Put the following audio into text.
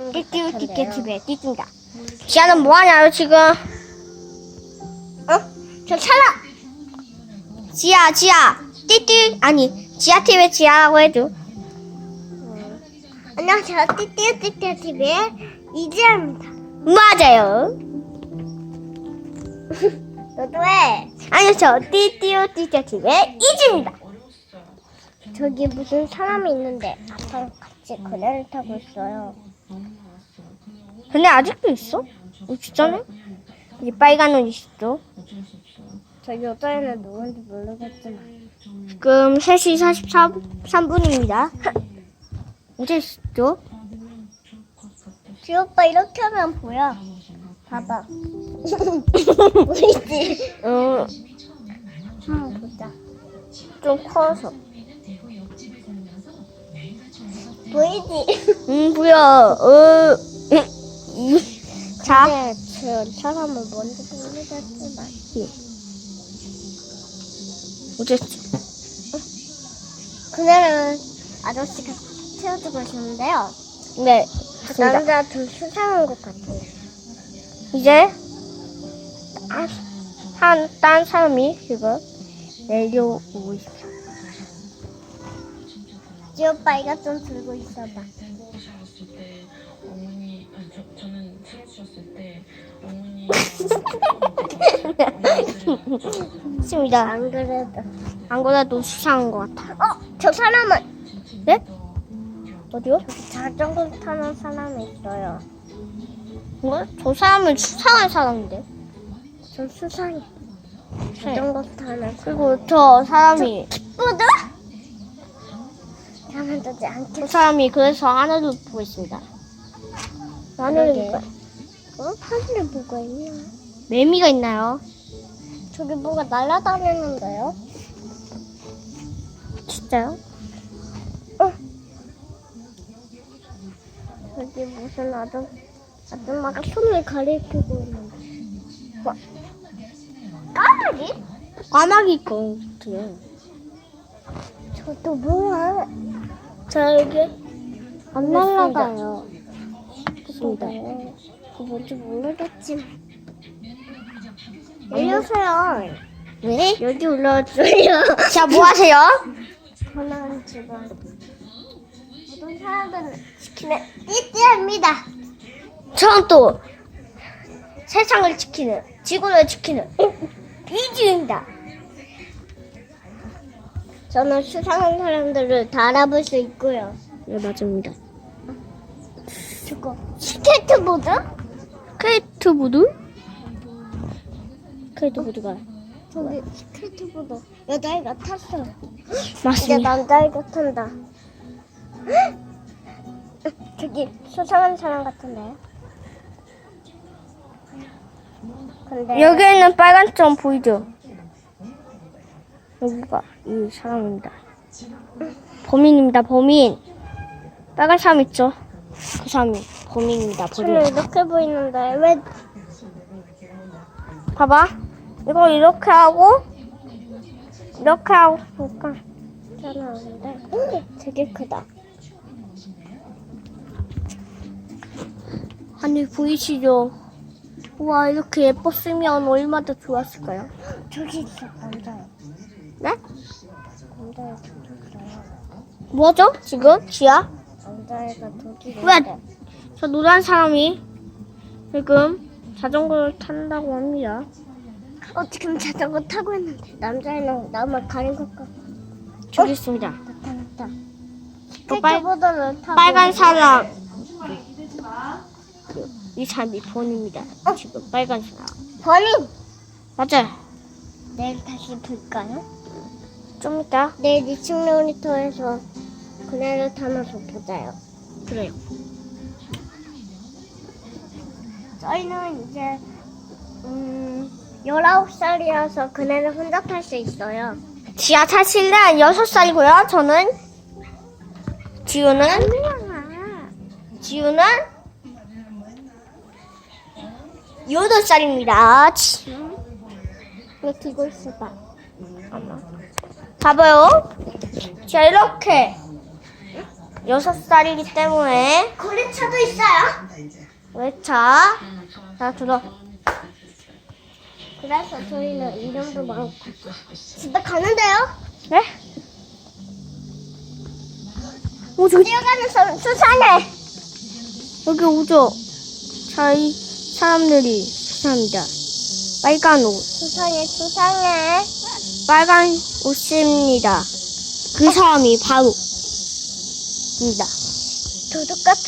것 띠띠 집에 띠띠다. 지아는 뭐 하냐요 지금? 어? 저 찰나. 지아 지아 띠띠 아니 지아 TV에 지아라고 해줘. 안녕하세요. 띠띠 띠띠 TV의 이지아입니다. 맞아요. 너도 해. 저 띠띠오 띠띠 TV의 이지입니다. 저기 무슨 사람이 있는데 아빠랑 같이 그네를 타고 있어요. 근데 아직도 있어? 어, 진짜네? 이 빨간 옷 있어. 저 여자애는 누군지 모르겠지만 지금 3시 43분입니다. 어디 있어? 지 오빠 이렇게 하면 보여. 봐봐. 보이지? 어, 한번 보자. 좀 커서. 보이지? 응, 보여. 어, 이, 자, 근데 저 사람은 뭔지 모르겠지만 어쨌지? 그날은 아저씨가 태워주고 있었는데요. 네, 그 좋습니다. 남자 좀 수상한 것 같아요. 이제, 아, 한, 딴 사람이 지금 내려오고 있어요. 지 오빠 이거 좀 들고 있어봐. 어머니, 아니, 저, 저는 틀어주셨을 때 어머니 있습니다. 안 그래도. 안 그래도 수상한 것 같아. 어? 저 사람은 네? 어디요? 저기 자전거 타는 사람이 있어요. 뭐? 저 사람은 수상한 사람인데. 저 수상해. 자전거 타는 그리고 저 사람이? 가 면 되지 저 않겠어. 사람이 그래서 하늘을 보고 있습니다. 하늘을. 보고 어? 하늘에 뭐가 있냐? 매미가 있나요? 저기 뭐가 날아다니는데요? 진짜요? 저기 무슨 아줌, 아줌마가 손을 가리키고 있는데. 뭐? 까마귀? 까마귀 거 같아요. 저또 뭐야? 저 여기 안 날아가요. 좋습니다. 네. 그 뭔지 모르겠지만. 알려주세요. 네? 여기 올라와줘요. 자, 뭐 하세요? 저는 지금 모든 사람들을 지키는 띠띠입니다. 저는 또 세상을 지키는, 지구를 지키는 이주입니다. 저는 수상한 사람들을 다 알아볼 수 있고요. 네, 맞습니다. 저거 스케이트보드? 스케이트보드? 스케이트보드가 저기 스케이트보드 여자애가 탔어. 이제 맞습니다. 남자애가 탄다. 저기 수상한 사람 같은데요? 근데 여기에는 빨간 점 보이죠? 여기가 이 사람입니다. 범인입니다, 범인. 빨간 사람 있죠? 그 사람이 범인입니다, 저는 범인. 이렇게 보이는데 왜 봐봐. 이거 이렇게 하고, 이렇게 하고, 볼까? 튀어나오는데 되게 크다. 하늘 보이시죠? 우와, 이렇게 예뻤으면 얼마나 좋았을까요? 저기 있어 남자애. 네? 남자애. 뭐죠? 지금? 지아? 남자애가 왜? 저 노란 사람이 지금 자전거를 탄다고 합니다. 어 지금 자전거 타고 있는데 남자애는 나만 가린 것 같고 저기 있습니다. 나타났다. 또 빨- 스케이트보드를 타고 빨간 사람. 이 사람이 본입니다. 지금 빨간 사람. 버닝 맞아요. 내일 다시 볼까요? 좀 이따. 내일 2층 놀이터에서 그네를 타면서 보자요. 그래요. 저희는 이제 음 19살이어서 그네를 혼자 탈 수 있어요. 지하 타실래? 6살이고요. 저는 지우는. 지우는 8살입니다. 이거 들고 있어 봐. 봐봐요. 자, 이렇게 여섯 살이기 때문에 고래차도 있어요. 외차. 자, 들어. 그래서 저희는 이름도 많고 집에 가는데요. 네? 오, 저기, 뛰어가는 수, 수상해. 여기 오죠? 자, 이 사람들이 수상합니다. 빨간 옷. 수상해, 수상해. 빨간 옷입니다. 그 사람이 바로 입니다. 도둑 같은.